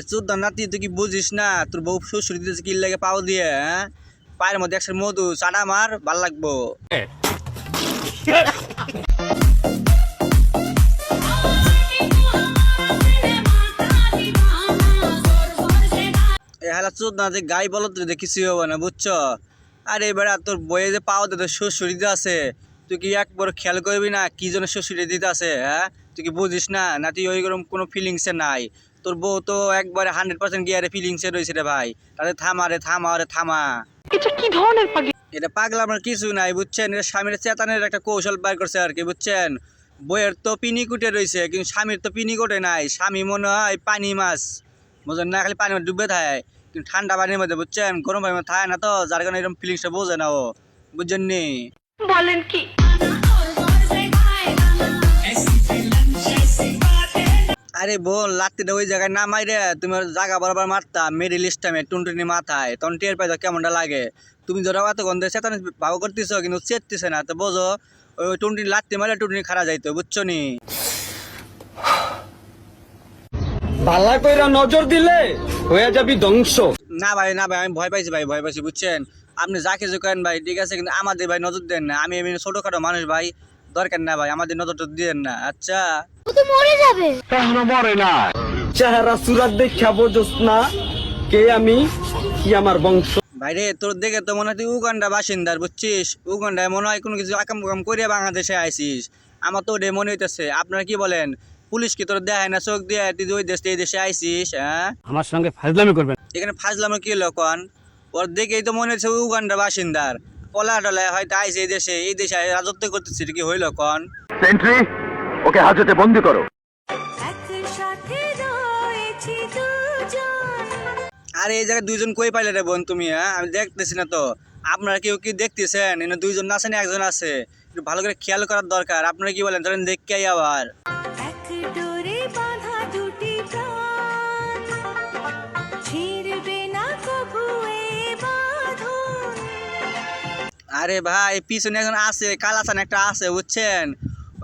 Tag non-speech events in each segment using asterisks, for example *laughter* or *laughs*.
আরে চোদ্দ নাতি, তুই কি বুঝিস না? তোর বউ শ্বশুর দিতেছে কি লাগে পাও দিয়ে হ্যাঁ? পায়ের মধ্যে একসাথে মধু চাটা মার, ভালো লাগবো। হালা চোদ্দ নাতি গাই বলো তুই দেখিস হবে না, বুঝছ? আরে বেড়া, তোর বইয়ে যে পাও দে তোর শ্বশুর আছে তুই কি একবার খেয়াল করবি না কি জন্য শ্বশুর দিতে আছে হ্যাঁ? তুই কি বুঝিস না? না তুই ওই রকম কোনো ফিলিংসে নাই। তোর বউ তো একবারে হান্ড্রেড পার্সেন্ট গিয়ারে ফিলিংসে রয়েছে রে ভাই। তাহলে থামা রে থামা রে থামা। এটা কি ধরনের পাগল? এটা পাগলা আমার কিছু নাই বুঝছেন? এটা স্বামীর চেতানের একটা কৌশল বের করছে আর কি বুঝছেন? বইয়ের তো পিনি কুটে রয়েছে কিন্তু স্বামীর তো পিনি কুটে নাই। স্বামী মনে হয় পানি মাছ। বুঝলেন না? খালি পানির মধ্যে ডুবে থাকে কিন্তু ঠান্ডা পানির মধ্যে বুঝছেন? গরম পানির মধ্যে থাকে না তো যার কারণে এরকম ফিলিংসটা বোঝে না ও। বুঝছেন নি? বলেন কি? আরে বোন লাত্তিটা ওই জায়গায় না মাইরে তুমি জায়গা বরাবর মারতা মেরি লিস্টামে টুনটুনি মাথায়। তখন টের পাইতো কেমনটা লাগে। তুমি ধরো এত গন্ধে চেতান ভাগ করতেছো কিন্তু চেততেছে না। তো বোঝো ওই টুনটুনি লাত্তি মারলে টুনটুনি খারা যাইতো বুঝছ নি? ভালা কইরা নজর দিলে হয়ে যাবি ধ্বংস। না ভাই না ভাই আমি ভয় পাইছি ভাই ভয় পাইছি বুঝছেন? আপনি যা কিছু করেন ভাই ঠিক আছে কিন্তু আমাদের ভাই নজর দেন না। আমি এমনি ছোটোখাটো মানুষ ভাই দরকার না ভাই আমাদের নজরটা দিয়েন না। আচ্ছা। ও তো মরে যাবে। এখনও মরে না? চেহারা সুরাত দেখা বোঝস না কে আমি কি আমার বংশ। ভাইরে তোর দেখে তো মনে হয় তুই উগান্ডা বাসিন্দার বুঝছিস? উগান্ডায় মনে হয় কোনো কিছু আকাম কুকাম করে বাংলাদেশে আইসিস। আমার তো ওটাই মনে হইতেছে। আপনারা কি বলেন? পুলিশ কি তোর দেখায় না চোখ দিয়ে? তুই ওই দেশ এই দেশে আইসিস হ্যাঁ? আমার সঙ্গে ফাজলামি করবেন। এখানে ফাজলামো কি লক্ষণ ওর দেখেই তো মনে হচ্ছে উগান্ডা বাসিন্দার। পলা টলায় হয়তো আইসে এই দেশে এই দেশে রাজত্ব করতেছে কি হইল কন? সেন্ট্রি ওকে হাজতে বন্দি করো। আর এই জায়গায় দুইজন কই পাইলে রে বোন তুমি হ্যাঁ? আমি দেখতেছি না তো। আপনারা কেউ কি দেখতেছেন? এনে দুইজন না একজন আছে। একটু ভালো করে খেয়াল করার দরকার। আপনারা কি বলেন? ধরেন দেখকে আবার। আরে ভাই পিছনে এখন আছে কালাচান একটা আছে বুঝছেন?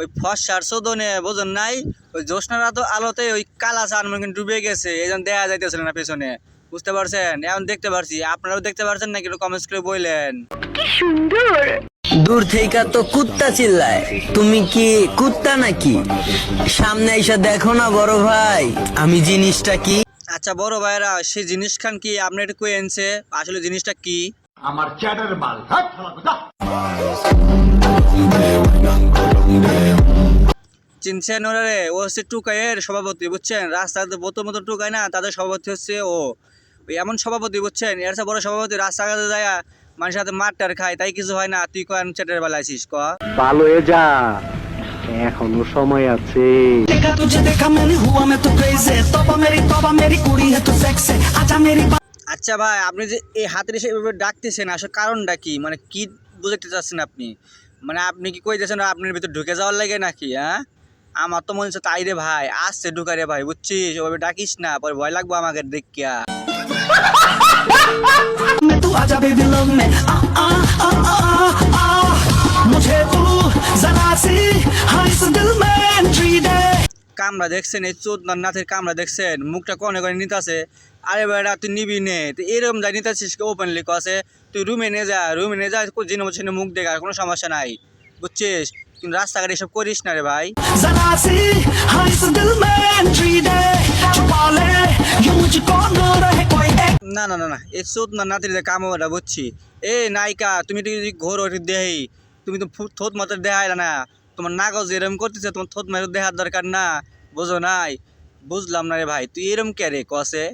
ওই ফসার শোধনে বোঝেন নাই? ওই জ্যোৎস্নারা তো আলোতে ওই কালাচান মনে ডুবে গেছে এই জন্য দেখা যাইতেছিল না পেছনে। বুঝতে পারছেন? এখন দেখতে পারছি। আপনারাও দেখতে পারছেন নাকি একটু কমেন্টস করে বললেন? কি সুন্দর! দূর থেকে তো কুত্তা চিল্লায়। তুমি কি কুত্তা নাকি? সামনে এসে দেখো না বড় ভাই। আমি জিনিসটা কি? আচ্ছা বড় ভাইরা সেই জিনিস খান কি? আপনি একটু আনছে। আসলে জিনিসটা কি? আমার চ্যাটার মাল। হ্যাঁ, চিনছেন ওরা রে? ও হচ্ছে টুকাইয়ের সভাপতি বুঝছেন? বোতল মতো না তাদের সভাপতি হচ্ছে ও। এমন সভাপতি বুঝছেন? এর বড় সভাপতি রাস্তাঘাটে যায় মানুষের খায় তাই কিছু হয় না। তুই কয়েন চ্যাটের বেলা আছিস ক? ভালো হয়ে যা। এখনও সময় আছে। দেখা তুই দেখা মানে হুয়া মে তো ক্রেজে মেরি মেরি কুড়ি হে তো সেক্সে আজা মেরি আচ্ছা ভাই আপনি যে এই হাতের এসে এভাবে ডাকতেছেন আসলে কারণটা কি মানে কি বুঝাতে চাচ্ছেন আপনি মানে আপনি কি কইতেছেন আপনার ভিতর ঢুকে যাওয়ার লাগে নাকি হ্যাঁ আমার তো মনে হচ্ছে তাই রে ভাই আসছে ঢুকা রে ভাই বুঝছিস ওভাবে ডাকিস না পরে ভয় লাগবো আমাকে দেখিয়া में तू आजा बेबी लव में आ आ आ आ आ *laughs* কামড়া দেখছেন এই চোদ্দার নাথের কামড়া দেখছেন? মুখটা কনে করে নিতাছে। আরে বেড়া তুই নিবি নে। তুই এরকম যা নিতাছিস ওপেনলি কাছে তুই রুমে নে যা রুমে নে যা জিনে বছর মুখ দেখা কোনো সমস্যা নাই। বুঝছিস? কিন্তু রাস্তাঘাট এসব করিস না রে ভাই। না না না না এই চোদ না কাম কামড়া বুঝছি। এ নায়িকা তুমি তো যদি ঘোর দেহি তুমি তো থোত মতো দেহাইলা না। তোমার নাগজ এরম করতেছে তোমার থোত মাইর দেহার দরকার না। বুঝো নাই? বুঝলাম না রে ভাই তুই এরম কে রে? কসে?